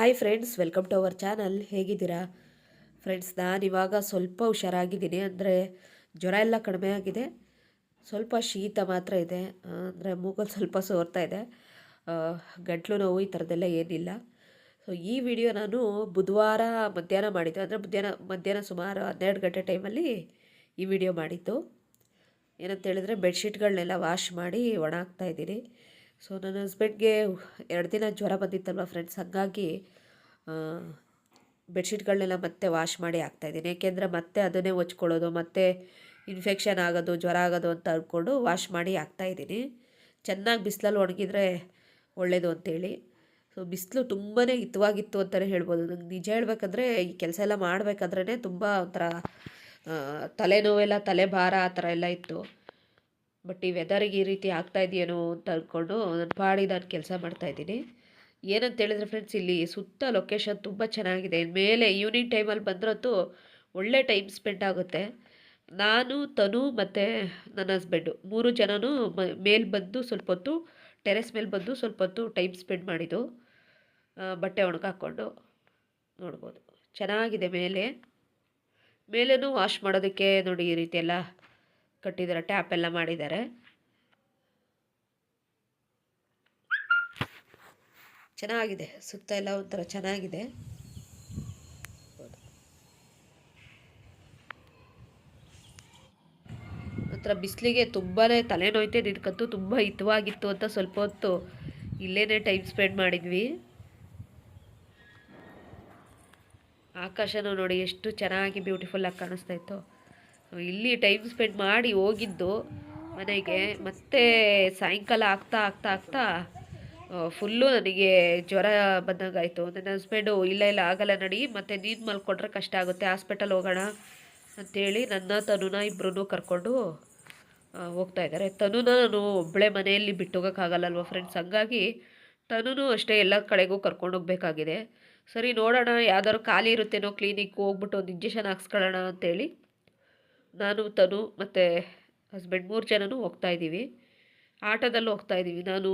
Hi friends welcome to our channel ಹೇಗಿದ್ದೀರಾ? Friends ನಾನು ಇವಾಗ ಸ್ವಲ್ಪ ಹುಷಾರಾಗಿದ್ದೀನಿ. ಅಂದರೆ ಜ್ವರ ಎಲ್ಲ ಕಡಿಮೆ ಆಗಿದೆ. ಸ್ವಲ್ಪ ಶೀತ ಮಾತ್ರ ಇದೆ. ಅಂದರೆ ಮೂಗಲ್ಲಿ ಸ್ವಲ್ಪ ಸೋರ್ತಾ ಇದೆ. ಗಂಟ್ಲು ನೋವು ಈ ಥರದ್ದೆಲ್ಲ ಏನಿಲ್ಲ. ಸೊ ಈ ವಿಡಿಯೋ ನಾನು ಬುಧವಾರ ಮಧ್ಯಾಹ್ನ ಮಾಡಿದ್ದು. ಅಂದರೆ ಮಧ್ಯಾಹ್ನ ಮಧ್ಯಾಹ್ನ ಸುಮಾರು ಹನ್ನೆರಡು ಗಂಟೆ ಟೈಮಲ್ಲಿ ಈ ವಿಡಿಯೋ ಮಾಡಿದ್ದು. ಏನಂತ ಹೇಳಿದ್ರೆ ಬೆಡ್ಶೀಟ್ಗಳನ್ನೆಲ್ಲ ವಾಶ್ ಮಾಡಿ ಒಣ ಹಾಕ್ತಾ ಇದ್ದೀನಿ. ಸೊ ನನ್ನ ಹಸ್ಬೆಂಡ್ಗೆ ಎರಡು ದಿನ ಜ್ವರ ಬಂದಿತ್ತಲ್ವ ಫ್ರೆಂಡ್ಸ್ ಹಾಗಾಗಿ ಬೆಡ್ಶೀಟ್ಗಳನ್ನೆಲ್ಲ ಮತ್ತೆ ವಾಶ್ ಮಾಡಿ ಹಾಕ್ತಾಯಿದ್ದೀನಿ ಏಕೆಂದರೆ ಮತ್ತೆ ಅದನ್ನೇ ಹೊಚ್ಕೊಳ್ಳೋದು ಮತ್ತೆ ಇನ್ಫೆಕ್ಷನ್ ಆಗೋದು, ಜ್ವರ ಆಗೋದು ಅಂತ ಅಂದ್ಕೊಂಡು ವಾಶ್ ಮಾಡಿ ಹಾಕ್ತಾಯಿದ್ದೀನಿ ಚೆನ್ನಾಗಿ ಬಿಸಿಲಲ್ಲಿ ಒಣಗಿದ್ರೆ ಒಳ್ಳೆಯದು ಅಂತೇಳಿ. ಸೊ ಬಿಸಿಲು ತುಂಬಾ ಹಿತವಾಗಿತ್ತು ಅಂತಲೇ ಹೇಳ್ಬೋದು. ನಂಗೆ ನಿಜ ಹೇಳ್ಬೇಕಂದ್ರೆ, ಈ ಕೆಲಸ ಎಲ್ಲ ಮಾಡಬೇಕಾದ್ರೇ ತುಂಬ ಒಂಥರ ತಲೆನೋವೆಲ್ಲ ತಲೆ ಭಾರ ಆ ಥರ ಎಲ್ಲ ಇತ್ತು. ಬಟ್ ಈ ವೆದರಿಗೆ ಈ ರೀತಿ ಆಗ್ತಾ ಇದೆಯೇನೋ ಅಂತ ಅಂದ್ಕೊಂಡು ನನ್ನ ಪಾಡಿ ನಾನು ಕೆಲಸ ಮಾಡ್ತಾಯಿದ್ದೀನಿ ಏನಂತ ಹೇಳಿದ್ರೆ ಫ್ರೆಂಡ್ಸ್ ಇಲ್ಲಿ ಸುತ್ತ ಲೊಕೇಶನ್ ತುಂಬ ಚೆನ್ನಾಗಿದೆ. ಮೇಲೆ ಈವ್ನಿಂಗ್ ಟೈಮಲ್ಲಿ ಬಂದರಂತೂ ಒಳ್ಳೆ ಟೈಮ್ ಸ್ಪೆಂಡ್ ಆಗುತ್ತೆ. ನಾನು, ತನು ಮತ್ತು ನನ್ನ ಹಸ್ಬೆಂಡು ಮೂರು ಜನನೂ ಮೇಲೆ ಬಂದು ಸ್ವಲ್ಪ ಹೊತ್ತು ಟೆರೆಸ್ ಮೇಲೆ ಬಂದು ಸ್ವಲ್ಪ ಹೊತ್ತು ಟೈಮ್ ಸ್ಪೆಂಡ್ ಮಾಡಿದ್ದು. ಬಟ್ಟೆ ಒಣಗಾಕ್ಕೊಂಡು ನೋಡ್ಬೋದು. ಚೆನ್ನಾಗಿದೆ ಮೇಲೆ. ಮೇಲೇನೂ ವಾಶ್ ಮಾಡೋದಕ್ಕೆ ನೋಡಿ ಈ ರೀತಿ ಕಟ್ಟಿದ್ದಾರೆ ಟ್ಯಾಪ್ ಎಲ್ಲ ಮಾಡಿದ್ದಾರೆ ಚೆನ್ನಾಗಿದೆ, ಸುತ್ತ ಎಲ್ಲ ಒಂಥರ ಚೆನ್ನಾಗಿದೆ. ಒಂಥರ ಬಿಸಿಲಿಗೆ ತುಂಬಾ ತಲೆನೋಯ್ತೆ ನಿನ್ಕಂತೂ ತುಂಬ ಹಿತವಾಗಿತ್ತು ಅಂತ ಸ್ವಲ್ಪ ಹೊತ್ತು ಇಲ್ಲೇ ಟೈಮ್ ಸ್ಪೆಂಡ್ ಮಾಡಿದ್ವಿ. ಆಕಾಶನೂ ನೋಡಿ ಎಷ್ಟು ಚೆನ್ನಾಗಿ ಬ್ಯೂಟಿಫುಲ್ಲಾಗಿ ಕಾಣಿಸ್ತಾ ಇತ್ತು. ಇಲ್ಲಿ ಟೈಮ್ ಸ್ಪೆಂಡ್ ಮಾಡಿ ಹೋಗಿದ್ದು ಮನೆಗೆ. ಮತ್ತೆ ಸಾಯಂಕಾಲ ಆಗ್ತಾ ಆಗ್ತಾ ಆಗ್ತಾ ಫುಲ್ಲು ನನಗೆ ಜ್ವರ ಬಂದಂಗಾಯಿತು. ನನ್ನ ಹಸ್ಬೆಂಡು ಇಲ್ಲ ಇಲ್ಲ ಆಗಲ್ಲ ನಡಿ, ಮತ್ತು ನೀನು ಮಲ್ಕೊಂಡ್ರೆ ಕಷ್ಟ ಆಗುತ್ತೆ. ಹಾಸ್ಪಿಟಲ್ ಹೋಗೋಣ ಅಂಥೇಳಿ ನನ್ನ, ತನುನ ಇಬ್ಬರೂ ಕರ್ಕೊಂಡು ಹೋಗ್ತಾ ಇದ್ದಾರೆ. ತನುನ ನಾನು ಒಬ್ಬಳೆ ಮನೆಯಲ್ಲಿ ಬಿಟ್ಟು ಹೋಗೋಕ್ಕಾಗಲ್ಲಲ್ವ ಫ್ರೆಂಡ್ಸ್ ಹಂಗಾಗಿ ತನುನು ಅಷ್ಟೇ ಎಲ್ಲ ಕಡೆಗೂ ಕರ್ಕೊಂಡು ಹೋಗಬೇಕಾಗಿದೆ. ಸರಿ ನೋಡೋಣ, ಯಾವ್ದಾದ್ರು ಖಾಲಿ ಇರುತ್ತೇನೋ ಕ್ಲಿನಿಕ್ ಹೋಗ್ಬಿಟ್ಟು ಒಂದು ಇಂಜೆಕ್ಷನ್ ಹಾಕ್ಸ್ಕೊಳ್ಳೋಣ ಅಂತೇಳಿ ನಾನು, ತನು ಮತ್ತು ಹಸ್ಬೆಂಡ್ ಮೂರು ಜನನೂ ಹೋಗ್ತಾ ಇದ್ದೀವಿ. ಆಟೋದಲ್ಲಿ ಹೋಗ್ತಾ ಇದ್ದೀವಿ. ನಾನು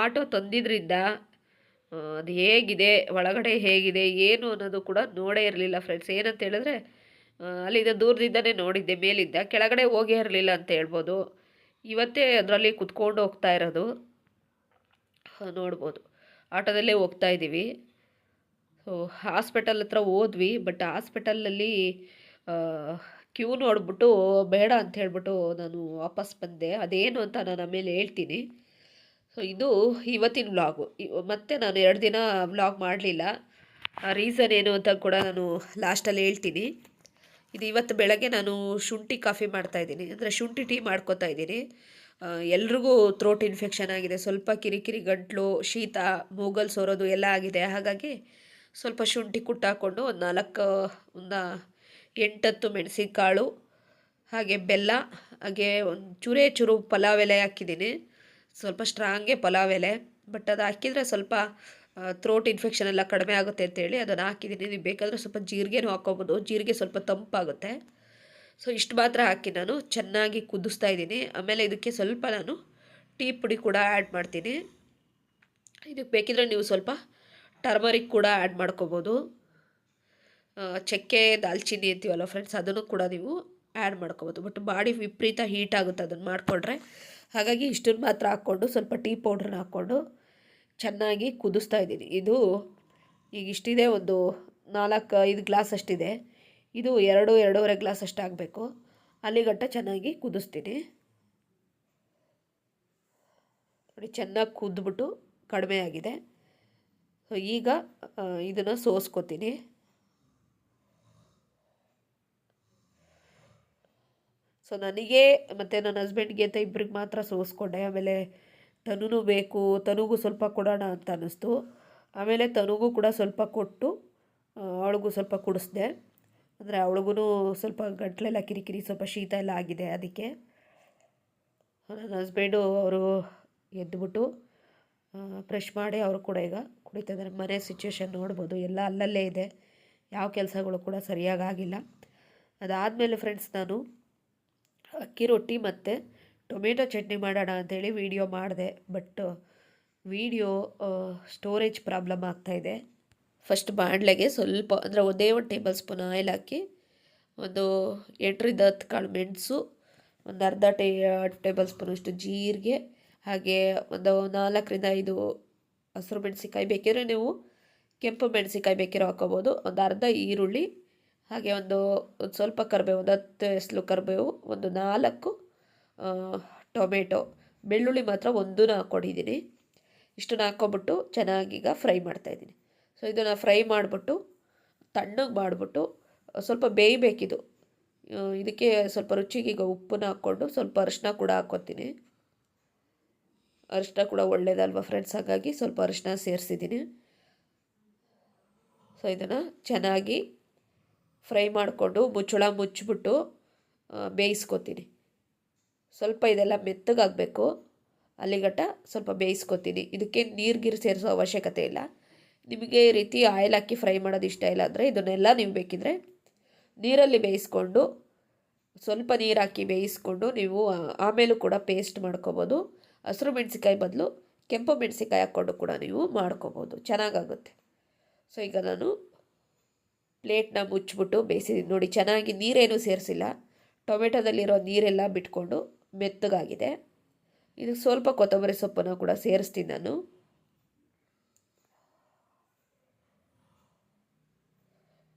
ಆಟೋ ತಂದಿದ್ದರಿಂದ ಅದು ಹೇಗಿದೆ, ಒಳಗಡೆ ಹೇಗಿದೆ, ಏನು ಅನ್ನೋದು ಕೂಡ ನೋಡೇ ಇರಲಿಲ್ಲ ಫ್ರೆಂಡ್ಸ್ ಏನಂತ ಹೇಳಿದ್ರೆ ಅಲ್ಲಿಂದ ದೂರದಿಂದನೇ ನೋಡಿದ್ದೆ, ಮೇಲಿಂದ. ಕೆಳಗಡೆ ಹೋಗೇ ಇರಲಿಲ್ಲ ಅಂತ ಹೇಳ್ಬೋದು. ಇವತ್ತೇ ಅದರಲ್ಲಿ ಕುತ್ಕೊಂಡು ಹೋಗ್ತಾ ಇರೋದು. ನೋಡ್ಬೋದು. ಆಟೋದಲ್ಲೇ ಹೋಗ್ತಾ ಇದ್ದೀವಿ. ಸೊ ಹಾಸ್ಪಿಟಲ್ ಹತ್ರ ಹೋದ್ವಿ ಬಟ್ ಹಾಸ್ಪಿಟಲಲ್ಲಿ ಕ್ಯೂ ನೋಡ್ಬಿಟ್ಟು ಬೇಡ ಅಂತ ಹೇಳ್ಬಿಟ್ಟು ನಾನು ವಾಪಸ್ ಬಂದೆ. ಅದೇನು ಅಂತ ನಾನು ಆಮೇಲೆ ಹೇಳ್ತೀನಿ. ಸೊ ಇದು ಇವತ್ತಿನ ವ್ಲಾಗು ಮತ್ತೆ ನಾನು ಎರಡು ದಿನ ವ್ಲಾಗ್ ಮಾಡಲಿಲ್ಲ. ಆ ರೀಸನ್ ಏನು ಅಂತ ಕೂಡ ನಾನು ಲಾಸ್ಟಲ್ಲಿ ಹೇಳ್ತೀನಿ. ಇದು ಇವತ್ತು ಬೆಳಗ್ಗೆ ನಾನು ಶುಂಠಿ ಕಾಫಿ ಮಾಡ್ತಾ ಇದ್ದೀನಿ. ಅಂದರೆ ಶುಂಠಿ ಟೀ ಮಾಡ್ಕೋತಾ ಇದ್ದೀನಿ. ಎಲ್ರಿಗೂ ಥ್ರೋಟ್ ಇನ್ಫೆಕ್ಷನ್ ಆಗಿದೆ. ಸ್ವಲ್ಪ ಕಿರಿಕಿರಿ, ಗಂಟ್ಲು, ಶೀತ, ಮೂಗಲ್ ಸೋರೋದು ಎಲ್ಲ ಆಗಿದೆ. ಹಾಗಾಗಿ ಸ್ವಲ್ಪ ಶುಂಠಿ ಕುಟ್ಟಾಕ್ಕೊಂಡು ಒಂದು ನಾಲ್ಕು, ಒಂದು ಎಂಟತ್ತು ಮೆಣಸಿನಕಾಳು, ಹಾಗೆ ಬೆಲ್ಲ, ಹಾಗೆ ಒಂದು ಚೂರೇ ಚೂರು ಪಲಾವ್ ಎಲೆ ಹಾಕಿದ್ದೀನಿ. ಸ್ವಲ್ಪ ಸ್ಟ್ರಾಂಗೇ ಪಲಾವ್ ಎಲೆ ಬಟ್ ಅದು ಹಾಕಿದರೆ ಸ್ವಲ್ಪ ಥ್ರೋಟ್ ಇನ್ಫೆಕ್ಷನ್ ಎಲ್ಲ ಕಡಿಮೆ ಆಗುತ್ತೆ ಅಂತೇಳಿ ಅದನ್ನು ಹಾಕಿದ್ದೀನಿ. ನೀವು ಬೇಕಾದರೆ ಸ್ವಲ್ಪ ಜೀರಿಗೆನೂ ಹಾಕ್ಕೊಬೋದು. ಜೀರಿಗೆ ಸ್ವಲ್ಪ ತಂಪಾಗುತ್ತೆ. ಸೊ ಇಷ್ಟು ಮಾತ್ರ ಹಾಕಿ ನಾನು. ಚೆನ್ನಾಗಿ ಕುದಿಸ್ತಾ ಇದ್ದೀನಿ. ಆಮೇಲೆ ಇದಕ್ಕೆ ಸ್ವಲ್ಪ ನಾನು ಟೀ ಪುಡಿ ಕೂಡ ಆ್ಯಡ್ ಮಾಡ್ತೀನಿ. ಇದಕ್ಕೆ ಬೇಕಿದ್ರೆ ನೀವು ಸ್ವಲ್ಪ ಟರ್ಮರಿಕ್ ಕೂಡ ಆ್ಯಡ್ ಮಾಡ್ಕೋಬೋದು. ಚಕ್ಕೆ, ದಾಲ್ಚಿನ್ನಿ ಅಂತೀವಲ್ಲ ಫ್ರೆಂಡ್ಸ್ ಅದನ್ನು ಕೂಡ ನೀವು ಆ್ಯಡ್ ಮಾಡ್ಕೋಬೋದು. ಬಟ್ ಬಾಡಿ ವಿಪರೀತ ಹೀಟ್ ಆಗುತ್ತೆ ಅದನ್ನು ಮಾಡಿಕೊಂಡ್ರೆ. ಹಾಗಾಗಿ ಇಷ್ಟನ್ನು ಮಾತ್ರ ಹಾಕ್ಕೊಂಡು ಸ್ವಲ್ಪ ಟೀ ಪೌಡ್ರನ್ನ ಹಾಕ್ಕೊಂಡು ಚೆನ್ನಾಗಿ ಕುದಿಸ್ತಾ ಇದ್ದೀನಿ. ಇದು ಈಗ ಇಷ್ಟಿದೆ, ಒಂದು ನಾಲ್ಕು, ಐದು ಗ್ಲಾಸ್ ಅಷ್ಟಿದೆ. ಇದು ಎರಡು, ಎರಡೂವರೆ ಗ್ಲಾಸ್ ಅಷ್ಟು ಆಗಬೇಕು. ಅಲ್ಲಿಗಟ್ಟ ಚೆನ್ನಾಗಿ ಕುದಿಸ್ತೀನಿ. ನೋಡಿ, ಚೆನ್ನಾಗಿ ಕುದ್ಬಿಟ್ಟು ಕಡಿಮೆ ಆಗಿದೆ. ಈಗ ಇದನ್ನು ಸೋಸ್ಕೊತೀನಿ. ಸೊ ನನಗೆ ಮತ್ತು ನನ್ನ ಹಸ್ಬೆಂಡ್ಗೆ ಅಂತ ಇಬ್ರಿಗೆ ಮಾತ್ರ ಸೋಸ್ಕೊಂಡೆ. ಆಮೇಲೆ ತನೂ ಬೇಕು, ತನಗೂ ಸ್ವಲ್ಪ ಕೊಡೋಣ ಅಂತ ಅನ್ನಿಸ್ತು. ಆಮೇಲೆ ತನಗೂ ಕೂಡ ಸ್ವಲ್ಪ ಕೊಟ್ಟು ಅವಳಿಗೂ ಸ್ವಲ್ಪ ಕುಡಿಸ್ದೆ. ಅಂದರೆ ಅವಳಿಗೂ ಸ್ವಲ್ಪ ಗಂಟ್ಲೆಲ್ಲ ಕಿರಿಕಿರಿ, ಸ್ವಲ್ಪ ಶೀತ ಎಲ್ಲ ಆಗಿದೆ ಅದಕ್ಕೆ. ನನ್ನ ಹಸ್ಬೆಂಡು ಅವರು ಎದ್ದುಬಿಟ್ಟು ಫ್ರೆಶ್ ಮಾಡಿ ಅವರು ಕೂಡ ಈಗ ಕುಡಿತಾ ಇದ್ದಾರೆ. ಮನೆ ಸಿಚುವೇಶನ್ ನೋಡ್ಬೋದು. ಎಲ್ಲ ಅಲ್ಲಲ್ಲೇ ಇದೆ. ಯಾವ ಕೆಲಸಗಳು ಕೂಡ ಸರಿಯಾಗಿ ಆಗಿಲ್ಲ. ಅದಾದಮೇಲೆ ಫ್ರೆಂಡ್ಸ್ ನಾನು ಅಕ್ಕಿ ರೊಟ್ಟಿ ಮತ್ತು ಟೊಮೆಟೊ ಚಟ್ನಿ ಮಾಡೋಣ ಅಂಥೇಳಿ ವೀಡಿಯೋ ಮಾಡಿದೆ. ಬಟ್ ವೀಡಿಯೋ ಸ್ಟೋರೇಜ್ ಪ್ರಾಬ್ಲಮ್ ಆಗ್ತಾಯಿದೆ ಫಸ್ಟ್ ಬಾಣಲೆಗೆ ಸ್ವಲ್ಪ, ಅಂದರೆ ಒಂದೇ ಒಂದು ಟೇಬಲ್ ಸ್ಪೂನ್ ಆಯಿಲ್ ಹಾಕಿ ಒಂದು ಎಂಟರಿಂದ ಹತ್ತು ಕಾಳು ಮೆಣಸು, ಒಂದು ಅರ್ಧ ಟೇ ಟೇಬಲ್ ಸ್ಪೂನಷ್ಟು ಜೀರಿಗೆ, ಹಾಗೆ ಒಂದು ನಾಲ್ಕರಿಂದ ಐದು ಹಸಿರು ಮೆಣಸಿಕಾಯಿ ಬೇಕಿದ್ರೆ ನೀವು ಕೆಂಪು ಮೆಣಸಿಕಾಯಿ ಬೇಕಿರೋ ಹಾಕೋಬೋದು. ಒಂದು ಅರ್ಧ ಈರುಳ್ಳಿ ಹಾಗೆ ಒಂದು ಒಂದು ಸ್ವಲ್ಪ ಕರಿಬೇವು, ಒಂದು ಹತ್ತು ಎಸ್ಲು ಕರಿಬೇವು, ಒಂದು ನಾಲ್ಕು ಟೊಮೆಟೊ. ಬೆಳ್ಳುಳ್ಳಿ ಮಾತ್ರ ಒಂದೂ ಹಾಕ್ಕೊಂಡಿದ್ದೀನಿ. ಇಷ್ಟನ್ನ ಹಾಕ್ಕೊಂಬಿಟ್ಟು ಚೆನ್ನಾಗೀಗ ಫ್ರೈ ಮಾಡ್ತಾಯಿದ್ದೀನಿ ಸೊ, ಇದನ್ನು ಫ್ರೈ ಮಾಡಿಬಿಟ್ಟು, ತಣ್ಣಗೆ ಮಾಡಿಬಿಟ್ಟು, ಸ್ವಲ್ಪ ಬೇಯಬೇಕಿದು. ಇದಕ್ಕೆ ಸ್ವಲ್ಪ ರುಚಿಗೆ ಈಗ ಉಪ್ಪನ್ನ ಹಾಕ್ಕೊಂಡು ಸ್ವಲ್ಪ ಅರಿಶಿನ ಕೂಡ ಹಾಕ್ಕೊತೀನಿ. ಅರಿಶಿನ ಕೂಡ ಒಳ್ಳೇದಲ್ವ ಫ್ರೆಂಡ್ಸ್ ಹಾಗಾಗಿ ಸ್ವಲ್ಪ ಅರಿಶಿನ ಸೇರಿಸಿದ್ದೀನಿ. ಸೊ, ಇದನ್ನು ಚೆನ್ನಾಗಿ ಫ್ರೈ ಮಾಡಿಕೊಂಡು ಮುಚ್ಚಳ ಮುಚ್ಚಿಬಿಟ್ಟು ಬೇಯಿಸ್ಕೊತೀನಿ. ಸ್ವಲ್ಪ ಇದೆಲ್ಲ ಮೆತ್ತಗಾಗಬೇಕು. ಅಲ್ಲಿಗಟ್ಟ ಸ್ವಲ್ಪ ಬೇಯಿಸ್ಕೊತೀನಿ. ಇದಕ್ಕೆ ನೀರು ಗೀರು ಸೇರಿಸೋ ಅವಶ್ಯಕತೆ ಇಲ್ಲ. ನಿಮಗೆ ಈ ರೀತಿ ಆಯಿಲ್ ಹಾಕಿ ಫ್ರೈ ಮಾಡೋದು ಇಷ್ಟ ಇಲ್ಲ ಅಂದರೆ ಇದನ್ನೆಲ್ಲ ನೀವು ಬೇಕಿದ್ರೆ ನೀರಲ್ಲಿ ಬೇಯಿಸ್ಕೊಂಡು, ಸ್ವಲ್ಪ ನೀರು ಹಾಕಿ ಬೇಯಿಸ್ಕೊಂಡು ನೀವು ಆಮೇಲೂ ಕೂಡ ಪೇಸ್ಟ್ ಮಾಡ್ಕೊಬೋದು. ಹಸಿರು ಮೆಣಸಿಕಾಯಿ ಬದಲು ಕೆಂಪು ಮೆಣಸಿಕಾಯಿ ಹಾಕ್ಕೊಂಡು ಕೂಡ ನೀವು ಮಾಡ್ಕೊಬೋದು. ಚೆನ್ನಾಗಾಗುತ್ತೆ. ಸೊ ಈಗ ನಾನು ಪ್ಲೇಟ್ನ ಮುಚ್ಚಿಬಿಟ್ಟು ಬೇಯಿಸಿದ್ದೀನಿ ನೋಡಿ, ಚೆನ್ನಾಗಿ ನೀರೇನು ಸೇರಿಸಿಲ್ಲ. ಟೊಮೆಟೊದಲ್ಲಿರೋ ನೀರೆಲ್ಲ ಬಿಟ್ಕೊಂಡು ಮೆತ್ತಗಾಗಿದೆ. ಇದಕ್ಕೆ ಸ್ವಲ್ಪ ಕೊತ್ತಂಬರಿ ಸೊಪ್ಪನ್ನು ಕೂಡ ಸೇರಿಸ್ತೀನಿ ನಾನು.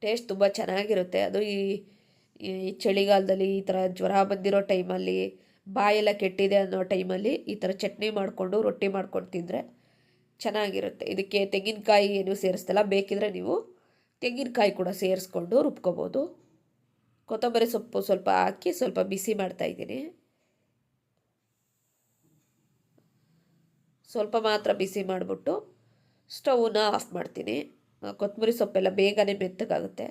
ಟೇಸ್ಟ್ ತುಂಬ ಚೆನ್ನಾಗಿರುತ್ತೆ. ಅದು ಈ ಈ ಚಳಿಗಾಲದಲ್ಲಿ ಈ ಥರ ಜ್ವರ ಬಂದಿರೋ ಟೈಮಲ್ಲಿ, ಬಾಯೆಲ್ಲ ಕೆಟ್ಟಿದೆ ಅನ್ನೋ ಟೈಮಲ್ಲಿ ಈ ಥರ ಚಟ್ನಿ ಮಾಡಿಕೊಂಡು, ರೊಟ್ಟಿ ಮಾಡ್ಕೊಂಡು ತಿಂದರೆ ಚೆನ್ನಾಗಿರುತ್ತೆ. ಇದಕ್ಕೆ ತೆಂಗಿನಕಾಯಿ ಏನು ಸೇರಿಸ್ತಲ್ಲ. ಬೇಕಿದ್ರೆ ನೀವು ತೆಂಗಿನಕಾಯಿ ಕೂಡ ಸೇರಿಸ್ಕೊಂಡು ರುಬ್ಕೋಬೋದು. ಕೊತ್ತಂಬರಿ ಸೊಪ್ಪು ಸ್ವಲ್ಪ ಹಾಕಿ ಸ್ವಲ್ಪ ಬಿಸಿ ಮಾಡ್ತಾಯಿದ್ದೀನಿ ಸ್ವಲ್ಪ ಮಾತ್ರ ಬಿಸಿ ಮಾಡಿಬಿಟ್ಟು ಸ್ಟವ್ನ ಆಫ್ ಮಾಡ್ತೀನಿ. ಕೊತ್ತಂಬರಿ ಸೊಪ್ಪೆಲ್ಲ ಬೇಗನೆ ಮೆತ್ತಗಾಗುತ್ತೆ.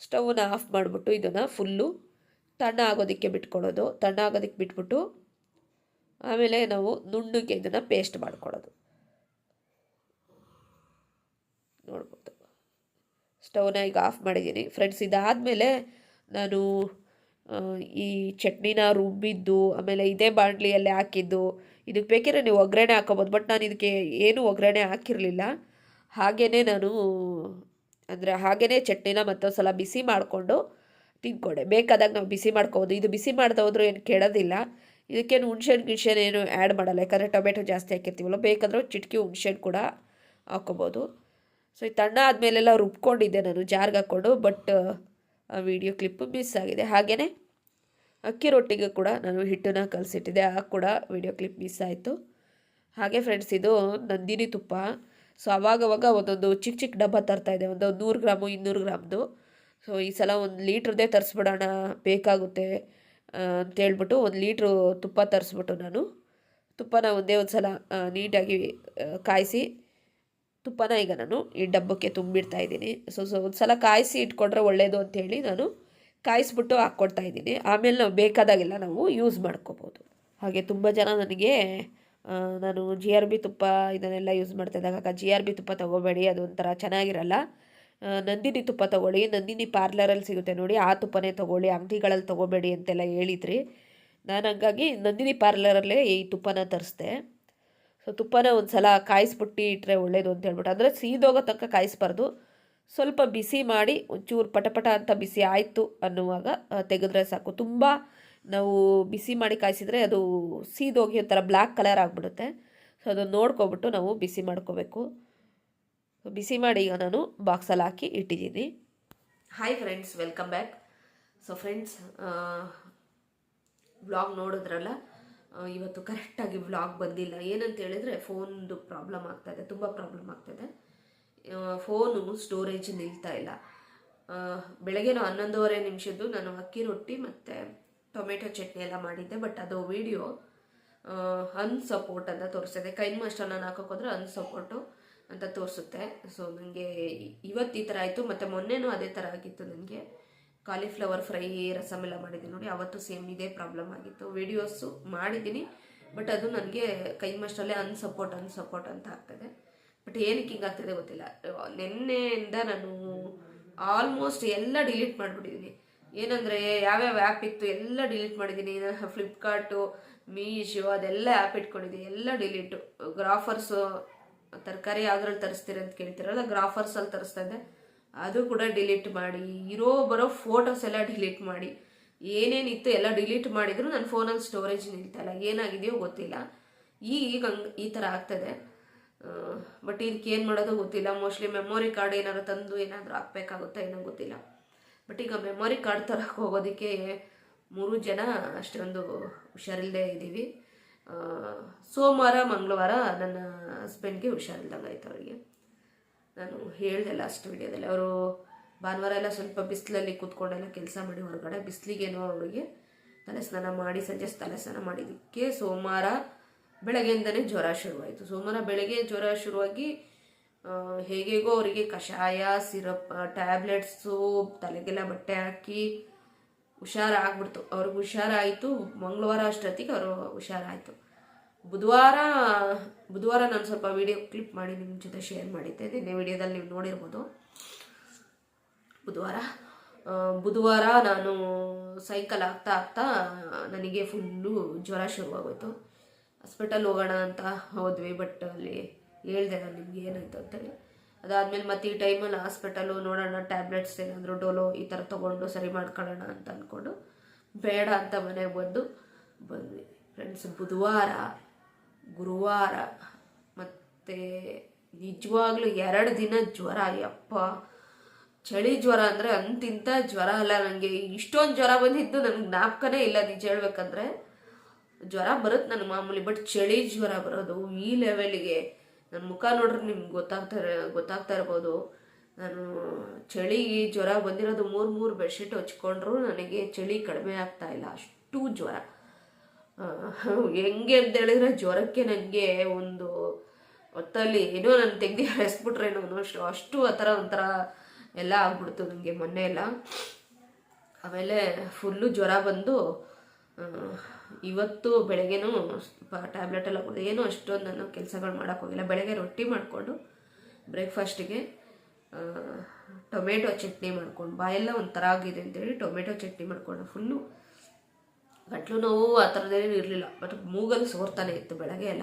ಸ್ಟವ್ನ ಆಫ್ ಮಾಡಿಬಿಟ್ಟು ಇದನ್ನು ಫುಲ್ಲು ತಣ್ಣ ಆಗೋದಕ್ಕೆ ಬಿಟ್ಕೊಳ್ಳೋದು. ತಣ್ಣ ಆಗೋದಕ್ಕೆ ಬಿಟ್ಬಿಟ್ಟು ಆಮೇಲೆ ನಾವು ನುಣ್ಣಗೆ ಇದನ್ನು ಪೇಸ್ಟ್ ಮಾಡ್ಕೊಳ್ಳೋದು ನೋಡ್ಬೋದು ಸ್ಟವ್ನ ಈಗ ಆಫ್ ಮಾಡಿದ್ದೀನಿ. ಫ್ರೆಂಡ್ಸ್ ಇದಾದಮೇಲೆ ನಾನು ಈ ಚಟ್ನಿನ ರುಬ್ಬಿದ್ದು ಆಮೇಲೆ ಇದೇ ಬಾಣಲಿಯಲ್ಲಿ ಹಾಕಿದ್ದು. ಇದಕ್ಕೆ ಬೇಕಿದ್ರೆ ನೀವು ಒಗ್ಗರಣೆ ಹಾಕೋಬೋದು ಬಟ್ ನಾನು ಇದಕ್ಕೆ ಏನೂ ಒಗ್ಗರಣೆ ಹಾಕಿರಲಿಲ್ಲ. ಹಾಗೇ ನಾನು, ಅಂದರೆ ಹಾಗೇ ಚಟ್ನಿನ ಮತ್ತೊಂದು ಸಲ ಬಿಸಿ ಮಾಡಿಕೊಂಡು ತಿನ್ಕೊಡೆ ಬೇಕಾದಾಗ ನಾವು ಬಿಸಿ ಮಾಡ್ಕೋಬೋದು. ಇದು ಬಿಸಿ ಮಾಡ್ತಾ ಹೋದ್ರೂ ಏನು ಕೆಡೋದಿಲ್ಲ. ಇದಕ್ಕೇನು ಹುಣ್ಸೆಹಣ್ಣು ಗಿಣ್ಸೆಣ್ಣು ಏನು ಆ್ಯಡ್ ಮಾಡಲ್ಲ. ಯಾಕಂದರೆ ಟೊಮೆಟೊ ಜಾಸ್ತಿ ಹಾಕಿರ್ತೀವಲ್ಲ, ಬೇಕಾದ್ರೂ ಚಿಟಕಿ ಹುಣ್ಸೆಹಣ್ಣು ಕೂಡ ಹಾಕ್ಕೋಬೋದು. ಸೊ ಈ ತಣ್ಣ ಆದಮೇಲೆಲ್ಲ ರುಬ್ಕೊಂಡಿದ್ದೆ ನಾನು, ಜಾರ್ಗೆ ಹಾಕ್ಕೊಂಡು ಬಟ್ ಆ ವಿಡಿಯೋ ಕ್ಲಿಪ್ಪು ಮಿಸ್ ಆಗಿದೆ. ಹಾಗೆಯೇ ಅಕ್ಕಿ ರೊಟ್ಟಿಗೆ ಕೂಡ ನಾನು ಹಿಟ್ಟನ್ನು ಕಲಸಿಟ್ಟಿದ್ದೆ, ಆ ಕೂಡ ವಿಡಿಯೋ ಕ್ಲಿಪ್ ಮಿಸ್ ಆಯಿತು. ಹಾಗೆ ಫ್ರೆಂಡ್ಸ್ ಇದು ನಂದಿನಿ ತುಪ್ಪ. ಸೊ ಅವಾಗವಾಗ ಒಂದೊಂದು ಚಿಕ್ಕ ಚಿಕ್ಕ ಡಬ್ಬ ತರ್ತಾಯಿದೆ ಒಂದು ನೂರು ಗ್ರಾಮು, ಇನ್ನೂರು ಗ್ರಾಮ್ದು. ಸೊ ಈ ಸಲ ಒಂದು ಲೀಟ್ರದ್ದೇ ತರಿಸ್ಬಿಡೋಣ, ಬೇಕಾಗುತ್ತೆ ಅಂತೇಳ್ಬಿಟ್ಟು ಒಂದು ಲೀಟ್ರು ತುಪ್ಪ ತರಿಸ್ಬಿಟ್ಟು ನಾನು ತುಪ್ಪನ ಒಂದೇ ಒಂದು ಸಲ ನೀಟಾಗಿ ಕಾಯಿಸಿ ತುಪ್ಪನ ಈಗ ನಾನು ಈ ಡಬ್ಬಕ್ಕೆ ತುಂಬಿಡ್ತಾ ಇದ್ದೀನಿ. ಸೊ ಸೊ ಒಂದು ಸಲ ಕಾಯಿಸಿ ಇಟ್ಕೊಂಡ್ರೆ ಒಳ್ಳೆಯದು ಅಂಥೇಳಿ ನಾನು ಕಾಯಿಸ್ಬಿಟ್ಟು ಹಾಕ್ಕೊಡ್ತಾ ಇದ್ದೀನಿ. ಆಮೇಲೆ ನಾವು ಬೇಕಾದಾಗೆಲ್ಲ ನಾವು ಯೂಸ್ ಮಾಡ್ಕೋಬೋದು. ಹಾಗೆ ತುಂಬ ಜನ ನನಗೆ ನಾನು ಜಿ ಆರ್ ಬಿ ತುಪ್ಪ ಇದನ್ನೆಲ್ಲ ಯೂಸ್ ಮಾಡ್ತಾ ಇದ್ದಾಗ ಜಿ ಆರ್ ಬಿ ತುಪ್ಪ ತೊಗೋಬೇಡಿ, ಅದು ಒಂಥರ ಚೆನ್ನಾಗಿರಲ್ಲ. ನಂದಿನಿ ತುಪ್ಪ ತೊಗೊಳ್ಳಿ, ನಂದಿನಿ ಪಾರ್ಲರಲ್ಲಿ ಸಿಗುತ್ತೆ ನೋಡಿ, ಆ ತುಪ್ಪನೇ ತೊಗೊಳ್ಳಿ, ಅಂಗಡಿಗಳಲ್ಲಿ ತೊಗೋಬೇಡಿ ಅಂತೆಲ್ಲ ಹೇಳಿದ್ರಿ. ನಾನು ಹಂಗಾಗಿ ನಂದಿನಿ ಪಾರ್ಲರಲ್ಲೇ ಈ ತುಪ್ಪನ ತರಿಸ್ದೆ. ಸೊ ತುಪ್ಪನ ಒಂದು ಸಲ ಕಾಯಿಸ್ಬಿಟ್ಟು ಇಟ್ಟರೆ ಒಳ್ಳೇದು ಅಂತ ಹೇಳ್ಬಿಟ್ಟು. ಅಂದರೆ ಸೀದೋಗೋ ತನಕ ಕಾಯಿಸ್ಬಾರ್ದು. ಸ್ವಲ್ಪ ಬಿಸಿ ಮಾಡಿ ಒಂಚೂರು ಪಟಪಟ ಅಂತ ಬಿಸಿ ಆಯಿತು ಅನ್ನುವಾಗ ತೆಗೆದ್ರೆ ಸಾಕು. ತುಂಬ ನಾವು ಬಿಸಿ ಮಾಡಿ ಕಾಯಿಸಿದರೆ ಅದು ಸೀದೋಗಿ ಒಂಥರ ಬ್ಲ್ಯಾಕ್ ಕಲರ್ ಆಗಿಬಿಡುತ್ತೆ. ಸೊ ಅದನ್ನು ನೋಡ್ಕೊಬಿಟ್ಟು ನಾವು ಬಿಸಿ ಮಾಡ್ಕೋಬೇಕು. ಬಿಸಿ ಮಾಡಿ ಈಗ ನಾನು ಬಾಕ್ಸಲ್ಲಿ ಹಾಕಿ ಇಟ್ಟಿದ್ದೀನಿ. Hi friends welcome back so friends blog ನೋಡಿದ್ರಲ್ಲ? ಇವತ್ತು ಕರೆಕ್ಟಾಗಿ ವ್ಲಾಗ್ ಬಂದಿಲ್ಲ. ಏನಂತ ಹೇಳಿದ್ರೆ ಫೋನ್ದು ಪ್ರಾಬ್ಲಮ್ ಆಗ್ತಾಯಿದೆ ತುಂಬ ಪ್ರಾಬ್ಲಮ್ ಆಗ್ತಾಯಿದೆ ಫೋನು ಸ್ಟೋರೇಜ್ ನಿಲ್ತಾ ಇಲ್ಲ. ಬೆಳಗ್ಗೆನೂ ಹನ್ನೊಂದುವರೆ ನಿಮಿಷದ್ದು ನಾನು ಅಕ್ಕಿ ರೊಟ್ಟಿ ಮತ್ತು ಟೊಮೆಟೊ ಚಟ್ನಿ ಎಲ್ಲ ಮಾಡಿದ್ದೆ ಬಟ್ ಅದು ವಿಡಿಯೋ ಅನ್ಸಪೋರ್ಟ್ ಅಂತ ತೋರಿಸ್ತದೆ. ಕೈನ್ ಮಾಸ್ಟರ್ ನಾನು ಹಾಕೋಕ್ಕೋದ್ರೆ ಅನ್ಸಪೋರ್ಟು ಅಂತ ತೋರಿಸುತ್ತೆ. ಸೊ ನನಗೆ ಇವತ್ತು ಈ ಥರ ಆಯಿತು, ಮತ್ತು ಮೊನ್ನೆನೂ ಅದೇ ಥರ ಆಗಿತ್ತು ನನಗೆ ಕಾಲಿಫ್ಲವರ್ ಫ್ರೈ ರಸಮ್ ಎಲ್ಲ ಮಾಡಿದ್ದೀನಿ ನೋಡಿ, ಅವತ್ತು ಸೇಮ್ ಇದೇ ಪ್ರಾಬ್ಲಮ್ ಆಗಿತ್ತು. ವಿಡಿಯೋಸು ಮಾಡಿದ್ದೀನಿ ಬಟ್ ಅದು ನನಗೆ ಕೈ ಮಷ್ಟಲ್ಲೇ ಅನ್ಸಪೋರ್ಟ್ ಅನ್ಸಪೋರ್ಟ್ ಅಂತ ಆಗ್ತದೆ. ಬಟ್ ಏನಕ್ಕೆ ಹಿಂಗೆ ಆಗ್ತದೆ ಗೊತ್ತಿಲ್ಲ. ನಿನ್ನೆಯಿಂದ ನಾನು ಆಲ್ಮೋಸ್ಟ್ ಎಲ್ಲ ಡಿಲೀಟ್ ಮಾಡಿಬಿಟ್ಟಿದ್ದೀನಿ ಏನಂದರೆ ಯಾವ್ಯಾವ ಆ್ಯಪ್ ಇತ್ತು ಎಲ್ಲ ಡಿಲೀಟ್ ಮಾಡಿದ್ದೀನಿ ಫ್ಲಿಪ್ಕಾರ್ಟು ಮೀಶೋ ಅದೆಲ್ಲ ಆ್ಯಪ್ ಇಟ್ಕೊಂಡಿದ್ದೀನಿ ಎಲ್ಲ ಡಿಲೀಟು ಗ್ರಾಫರ್ಸು ತರಕಾರಿ ಯಾವ್ದ್ರಲ್ಲಿ ತರಿಸ್ತೀರ ಅಂತ ಕೇಳ್ತಿರಲ್ಲ ಗ್ರಾಫರ್ಸಲ್ಲಿ ತರಿಸ್ತಾ ಇದ್ದೆ. ಅದು ಕೂಡ ಡಿಲೀಟ್ ಮಾಡಿ. ಇರೋ ಬರೋ ಫೋಟೋಸ್ ಎಲ್ಲ ಡಿಲೀಟ್ ಮಾಡಿ. ಏನೇನಿತ್ತು ಎಲ್ಲ ಡಿಲೀಟ್ ಮಾಡಿದ್ರು ನನ್ನ ಫೋನಲ್ಲಿ ಸ್ಟೋರೇಜ್ ನಿಲ್ತಲ್ಲ ಏನಾಗಿದೆಯೋ ಗೊತ್ತಿಲ್ಲ. ಈಗ ಈ ಥರ ಆಗ್ತದೆ. ಬಟ್ ಇದಕ್ಕೆ ಏನು ಮಾಡೋದು ಗೊತ್ತಿಲ್ಲ. ಮೋಸ್ಟ್ಲಿ ಮೆಮೊರಿ ಕಾರ್ಡ್ ಏನಾದ್ರು ತಂದು ಏನಾದರೂ ಹಾಕ್ಬೇಕಾಗುತ್ತಾ ಏನೋ ಗೊತ್ತಿಲ್ಲ. ಬಟ್ ಈಗ ಮೆಮೊರಿ ಕಾರ್ಡ್ ತರಕ್ಕೆ ಹೋಗೋದಕ್ಕೆ ಮೂರು ಜನ ಅಷ್ಟೊಂದು ಹುಷಾರಿಲ್ಲದೆ ಇದ್ದೀವಿ ಸೋಮವಾರ, ಮಂಗಳವಾರ ನನ್ನ ಹಸ್ಬೆಂಡ್ಗೆ ಹುಷಾರಿಲ್ದಂಗೆ ಆಯ್ತು ಅವರಿಗೆ. ನಾನು ಹೇಳಿದೆ ಲಾಸ್ಟ್ ವಿಡಿಯೋದಲ್ಲಿ, ಅವರು ಭಾನುವಾರ ಎಲ್ಲ ಸ್ವಲ್ಪ ಬಿಸಿಲಲ್ಲಿ ಕೂತ್ಕೊಂಡೆಲ್ಲ ಕೆಲಸ ಮಾಡಿ ಹೊರಗಡೆ, ಬಿಸಿಲಿಗೇನೋ ಅವಳಿಗೆ ತಲೆ ಸ್ನಾನ ಮಾಡಿ, ಸಂಜೆ ತಲೆ ಸ್ನಾನ ಮಾಡಿದ್ದಕ್ಕೆ ಸೋಮವಾರ ಬೆಳಗ್ಗೆಯಿಂದನೇ ಜ್ವರ ಶುರುವಾಯಿತು. ಸೋಮವಾರ ಬೆಳಗ್ಗೆ ಜ್ವರ ಶುರುವಾಗಿ ಹೇಗೆಗೋ ಅವರಿಗೆ ಕಷಾಯ, ಸಿರಪ್, ಟ್ಯಾಬ್ಲೆಟ್ಸು, ತಲೆಗೆಲ್ಲ ಬಟ್ಟೆ ಹಾಕಿ ಹುಷಾರಾಗ್ಬಿಡ್ತು. ಅವ್ರಿಗೆ ಹುಷಾರಾಯಿತು. ಮಂಗಳವಾರ ಅಷ್ಟೊತ್ತಿಗೆ ಅವರು ಹುಷಾರಾಯಿತು. ಬುಧವಾರ ಬುಧವಾರ ನಾನು ಸ್ವಲ್ಪ ವಿಡಿಯೋ ಕ್ಲಿಪ್ ಮಾಡಿ ನಿಮ್ಮ ಜೊತೆ ಶೇರ್ ಮಾಡಿದ್ದೆ. ನಿನ್ನೆ ವಿಡಿಯೋದಲ್ಲಿ ನೀವು ನೋಡಿರ್ಬೋದು. ಬುಧವಾರ ಬುಧವಾರ ನಾನು ಸೈಕಲ್ ಆಗ್ತಾ ಆಗ್ತಾ ನನಗೆ ಫುಲ್ಲು ಜ್ವರ ಶುರುವಾಗೋಯ್ತು. ಹಾಸ್ಪಿಟಲ್ ಹೋಗೋಣ ಅಂತ ಹೋದ್ವಿ ಬಟ್ ಅಲ್ಲಿ ಹೇಳ್ದೆ ನಾನು ನಿಮ್ಗೆ ಏನಾಯ್ತು ಅಂತೇಳಿ. ಅದಾದಮೇಲೆ ಮತ್ತೆ ಈ ಟೈಮಲ್ಲಿ ಹಾಸ್ಪಿಟಲು ನೋಡೋಣ ಟ್ಯಾಬ್ಲೆಟ್ಸ್ ಏನಾದರೂ ಡೋಲೋ ಈ ಥರ ತೊಗೊಂಡು ಸರಿ ಮಾಡ್ಕೊಳ್ಳೋಣ ಅಂತ ಅಂದ್ಕೊಂಡು ಬೇಡ ಅಂತ ಮನೆಗೆ ಬಂದು ಬಂದ್ವಿ. ಫ್ರೆಂಡ್ಸ್ ಬುಧವಾರ ಗುರುವಾರ, ಮತ್ತು ನಿಜವಾಗ್ಲೂ ಎರಡು ದಿನ ಜ್ವರ, ಯಪ್ಪ. ಚಳಿ ಜ್ವರ ಅಂದರೆ ಅಂತಿಂತ ಜ್ವರ ಅಲ್ಲ ನನಗೆ ಇಷ್ಟೊಂದು ಜ್ವರ ಬಂದಿದ್ದು ನನಗೆ ಜ್ಞಾಪಕನೇ ಇಲ್ಲ ನಿಜ ಹೇಳ್ಬೇಕಂದ್ರೆ. ಜ್ವರ ಬರುತ್ತೆ ನನಗೆ ಮಾಮೂಲಿ, ಬಟ್ ಚಳಿ ಜ್ವರ ಬರೋದು ಈ ಲೆವೆಲ್ಗೆ ನನ್ನ ಮುಖ ನೋಡ್ರೆ ನಿಮ್ಗೆ ಗೊತ್ತಾಗ್ತಾ ಇರ- ಗೊತ್ತಾಗ್ತಾ ಇರ್ಬೋದು. ನಾನು ಚಳಿ ಜ್ವರ ಬಂದಿರೋದು ಮೂರು ಮೂರು ಬೆಡ್ಶೀಟ್ ಹಚ್ಕೊಂಡ್ರು ನನಗೆ ಚಳಿ ಕಡಿಮೆ ಆಗ್ತಾ ಇಲ್ಲ. ಅಷ್ಟು ಜ್ವರ. ಹೆಂಗೆ ಅಂತ ಹೇಳಿದ್ರೆ ಜ್ವರಕ್ಕೆ ನನಗೆ ಒಂದು ಹೊತ್ತಲ್ಲಿ ಏನೋ ನಾನು ತೆಗ್ದು ಅನ್ನೋ ಅಷ್ಟು ಅಷ್ಟು ಆ ಥರ ಒಂಥರ ಎಲ್ಲ ಆಗ್ಬಿಡ್ತು ನನಗೆ ಮೊನ್ನೆ ಎಲ್ಲ. ಆಮೇಲೆ ಫುಲ್ಲು ಜ್ವರ ಬಂದು ಇವತ್ತು ಬೆಳಗ್ಗೆನೂ ಟ್ಯಾಬ್ಲೆಟ್ ಎಲ್ಲ ಕೊಡೋದು ಏನೂ ಅಷ್ಟೊಂದು ನಾನು ಕೆಲಸಗಳು ಮಾಡೋಕ್ಕೋಗಿಲ್ಲ ಬೆಳಗ್ಗೆ ರೊಟ್ಟಿ ಮಾಡಿಕೊಂಡು ಬ್ರೇಕ್ಫಾಸ್ಟಿಗೆ ಟೊಮೆಟೊ ಚಟ್ನಿ ಮಾಡ್ಕೊಂಡು, ಬಾಯೆಲ್ಲ ಒಂಥರ ಆಗಿದೆ ಅಂತೇಳಿ ಟೊಮೆಟೊ ಚಟ್ನಿ ಮಾಡಿಕೊಂಡು ಫುಲ್ಲು ಗಂಟ್ಲು ನೋವು ಆ ಥರದ್ದೇನು ಇರಲಿಲ್ಲ. ಬಟ್ ಮೂಗಲ್ಲಿ ಸೋರ್ತಾನೆ ಇತ್ತು ಬೆಳಗ್ಗೆ ಎಲ್ಲ.